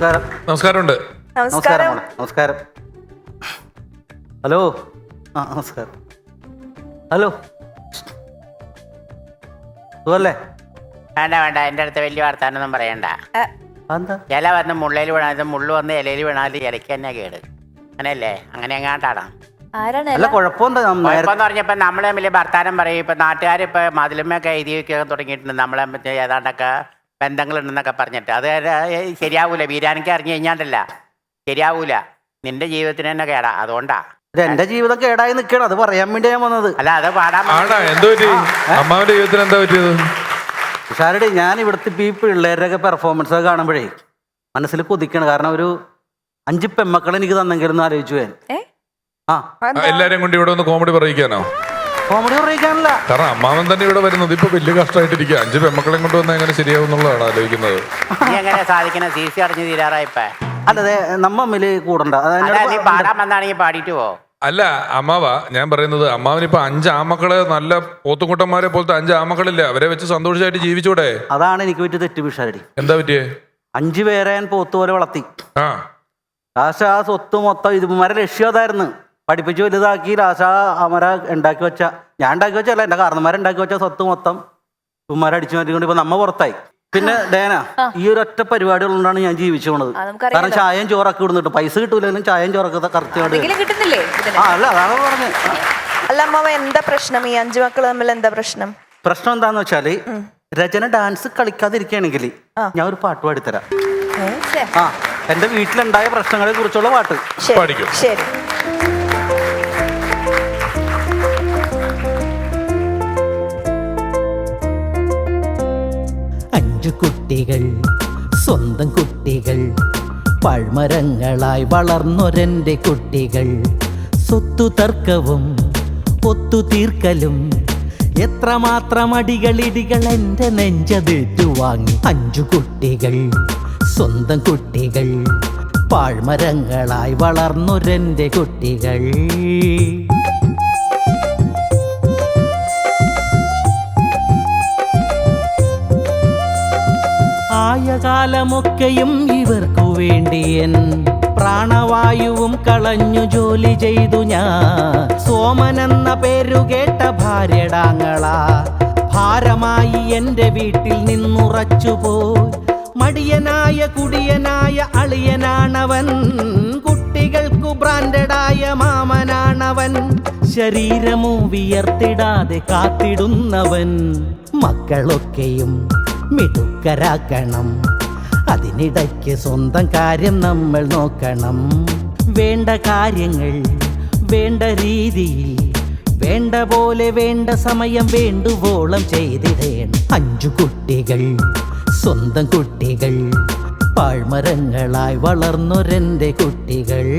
നമസ്കാരം. നമസ്കാരമുണ്ട്. നമസ്കാരം. നമസ്കാരം. ഹലോ. ആ നമസ്കാരം. ഹലോ. സുഖല്ലേ? വേണ്ട വേണ്ട. എന്റെ അടുത്ത് വലിയ വാർത്താനൊന്നും പറയണ്ട. എന്താ? ഇല വന്ന് മുള്ളയിൽ വീണാലും മുള്ളു വന്ന് ഇലയിൽ വീണാലും ഇലയ്ക്ക് തന്നെ കേട്. അങ്ങനെയല്ലേ? അങ്ങനെ എങ്ങാണ്ടാണ് ആരാണ് അല്ല? കുഴപ്പമെന്താ ഞാൻ നേരത്തെ കുഴപ്പമെന്ന് പറഞ്ഞപ്പോൾ നമ്മളെ തമ്മിൽ വർത്താനം പറയും. ഇപ്പൊ നാട്ടുകാർ ഇപ്പൊ മതിലുമൊക്കെ എഴുതി വെക്കാൻ തുടങ്ങിയിട്ടുണ്ട്. നമ്മളെ മറ്റേ ഏതാണ്ടൊക്കെ ബന്ധങ്ങളുണ്ടെന്നൊക്കെ പറഞ്ഞിട്ട്. അത് ശരിയാവൂല. വീരാനിക്ക് അറിഞ്ഞു കഴിഞ്ഞാണ്ടല്ല. ശരിയാവൂല. നിന്റെ ജീവിതത്തിന് തന്നെ കേടാ. അതുകൊണ്ടാ. ഇത് എന്റെ ജീവിതം കേടായി നിൽക്കണം അത് പറയാൻ വേണ്ടി ഞാൻ വന്നത്. അല്ല അത് പാടാൻ ആടാ എന്തോ പറ്റി? അമ്മാവിന്റെ ജീവിതത്തിന് എന്താ പറ്റിയത്? ഷാരടി ഞാൻ ഇവിടുത്തെ ഈ പിള്ളേരുടെയൊക്കെ പെർഫോമൻസ് ഒക്കെ കാണുമ്പോഴേ മനസ്സിൽ കൊതിക്കണം. കാരണം ഒരു അഞ്ച് പെമ്മക്കൾ എനിക്ക് തന്നെങ്കിലും ആലോചിച്ചു? ആ. ആ, എല്ലാരെയും കൊണ്ട് ഇവിടെ ഒന്ന് കോമഡി പറയിക്കാനോ? കോമഡി പറയിക്കാനല്ല കാരണം അമ്മാവൻ തന്നെ ഇവിടെ വരുന്നത് ഇപ്പൊ വലിയ കഷ്ടമായിട്ടിരിക്കുക അഞ്ച് പെമ്മക്കളെയും കൊണ്ട് വന്നാൽ എങ്ങനെ ശരിയാവും എന്നുള്ളതാണ് ആലോചിക്കുന്നത്. നീ എങ്ങനെ സാധിക്കണ? സി സി അടഞ്ഞ് തീരാറായിപ്പോ അല്ലതെ നമ്മ തമ്മിൽ കൂടണ്ട. അത് നീ പാടാൻ വന്നാണെങ്കിൽ പാടിയിട്ട് പോ. അല്ല അമ്മാവ ഞാൻ പറയുന്നത് അമ്മാവൻ ഇപ്പൊ അഞ്ച് ആമക്കളെ നല്ല പോത്തുകുട്ടന്മാരെ പോലത്തെ അഞ്ച് ആമക്കളില്ലേ അവരെ വെച്ച് സന്തോഷമായിട്ട് ജീവിച്ചൂടെ? അതാണ് എനിക്ക് പറ്റിയ തെറ്റ് പിഷാരടി. എന്താ പറ്റിയേ? അഞ്ചു പേരെ ഞാൻ പോത്ത് പോലെ വളർത്തി. ആ സ്വത്ത് മൊത്തം ഇതുമാരെ ലക്ഷ്യം അതായിരുന്നു. പഠിപ്പിച്ച് വലുതാക്കി ആ അമര ഉണ്ടാക്കി വെച്ച ഞാൻ ഉണ്ടാക്കി വെച്ചല്ല എന്റെ കാരണന്മാരുണ്ടാക്കി വെച്ച സ്വത്ത് മൊത്തം ഉമ്മാരെ അടിച്ചു മാറ്റിക്കൊണ്ട് ഇപ്പൊ നമ്മ പുറത്തായി. പിന്നെ ഡേന ഈ ഒരു ഒറ്റ പരിപാടി ഉള്ളതുകൊണ്ടാണ് ഞാൻ ജീവിച്ചു പോണത് കാരണം ചായയും ചോറൊക്കെ ഇടുന്നിട്ട് പൈസ കിട്ടൂലെങ്കിലും ചായയും ചോറൊക്കെ കറക്റ്റ്? ആ അല്ല അതാണ് പറഞ്ഞത്. അല്ല എന്താ പ്രശ്നം? ഈ അഞ്ചു മക്കൾ തമ്മിൽ എന്താ പ്രശ്നം? പ്രശ്നം എന്താന്ന് വെച്ചാൽ രചന ഡാൻസ് കളിക്കാതിരിക്കുകയാണെങ്കിൽ. ഞാൻ ഒരു പാട്ട് പാടിത്തരാം. ആ എന്റെ വീട്ടിലുണ്ടായ പ്രശ്നങ്ങളെ കുറിച്ചുള്ള പാട്ട്. ശരി, അഞ്ചു കുട്ടികൾ സ്വന്തം കുട്ടികൾ. പഴ്മരങ്ങളായി വളർന്നൊരന്റെ കുട്ടികൾ. സ്വത്തു തർക്കവും ഒത്തു തീർക്കലും. എത്രമാത്രം അടികളിടികൾ എന്റെ നെഞ്ചതേറ്റു വാങ്ങി. അഞ്ചു കുട്ടികൾ സ്വന്തം കുട്ടികൾ. പാഴ്മരങ്ങളായി വളർന്നൊരന്റെ കുട്ടികൾ. ആയ കാലമൊക്കെയും ഇവർക്കു വേണ്ടിയൻ. പ്രാണവായുവും കളഞ്ഞു ജോലി ചെയ്തു ഞാൻ. സോമനെന്ന പേരു കേട്ട ഭാര്യടാങ്ങളാ. ഭാരമായി എന്റെ വീട്ടിൽ നിന്നുറച്ചുപോയി മടിയനായ കുടിയനായ അളിയനാണവൻ. കുട്ടികൾക്കു ബ്രാൻഡഡായ മാമനാണവൻ. ശരീരമോ വിയർത്തിടാതെ കാത്തിടുന്നവൻ. മക്കളൊക്കെയും മിടുക്കരാക്കണം. അതിനിടയ്ക്ക് സ്വന്തം കാര്യം നമ്മൾ നോക്കണം. വേണ്ട കാര്യങ്ങൾ വേണ്ട രീതിയിൽ വേണ്ട പോലെ വേണ്ട സമയം വേണ്ടുവോളം ചെയ്തിടേണം. അഞ്ചു കുട്ടികൾ സ്വന്തം കുട്ടികൾ പാഴ്മരങ്ങളായി വളർന്നൊരെന്റെ കുട്ടികൾ.